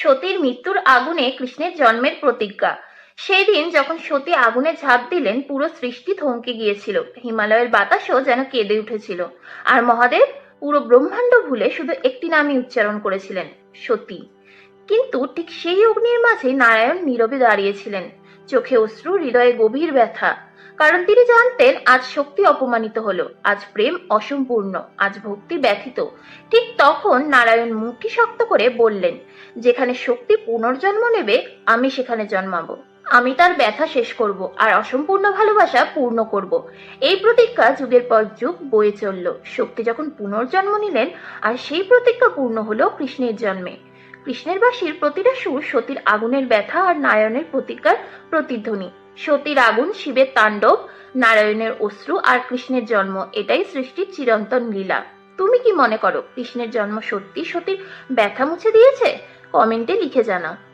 সতীর মৃত্যুর আগুনে কৃষ্ণের জন্মের প্রতিজ্ঞা। সেই দিন যখন সতী আগুনে ঝাঁপ দিলেন, পুরো সৃষ্টি থমকে গিয়েছিল। হিমালয়ের বাতাসও যেন কেঁদে উঠেছিল। আর মহাদেব পুরো ব্রহ্মাণ্ড ভুলে শুধু একটি নামই উচ্চারণ করেছিলেন, সতী। কিন্তু ঠিক সেই অগ্নির মাঝে নারায়ণ নীরবে দাঁড়িয়েছিলেন। চোখে অশ্রু, হৃদয়ে গভীর ব্যথা। কারণ তিনি জানতেন আজ শক্তি অপমানিত হলো, আজ প্রেম অসম্পূর্ণ, আজ ভক্তি ব্যথিত। ঠিক তখন নারায়ণ মুখটি শক্ত করে বললেন, যেখানে শক্তি পুনর্জন্ম নেবে, আমি সেখানে জন্মাবো। আমি তার ব্যথা শেষ করব আর অসম্পূর্ণ ভালোবাসা পূর্ণ করব। এই প্রতিজ্ঞা যুগের পর যুগ বয়ে চলল। শক্তি যখন পুনর্জন্ম নিলেন, আর সেই প্রতিজ্ঞা পূর্ণ হলো কৃষ্ণের জন্মে। কৃষ্ণের বাসীর প্রতিটা সুর সতীর আগুনের ব্যথা আর নারায়ণের প্রতিজ্ঞার প্রতিধ্বনি। সতীর আগুন, শিবের তাণ্ডব, নারায়ণের অশ্রু আর কৃষ্ণের জন্ম, এটাই সৃষ্টির চিরন্তন লীলা। তুমি কি মনে করো কৃষ্ণের জন্ম সত্যি সতীর ব্যথা মুছে দিয়েছে? কমেন্টে লিখে জানাও।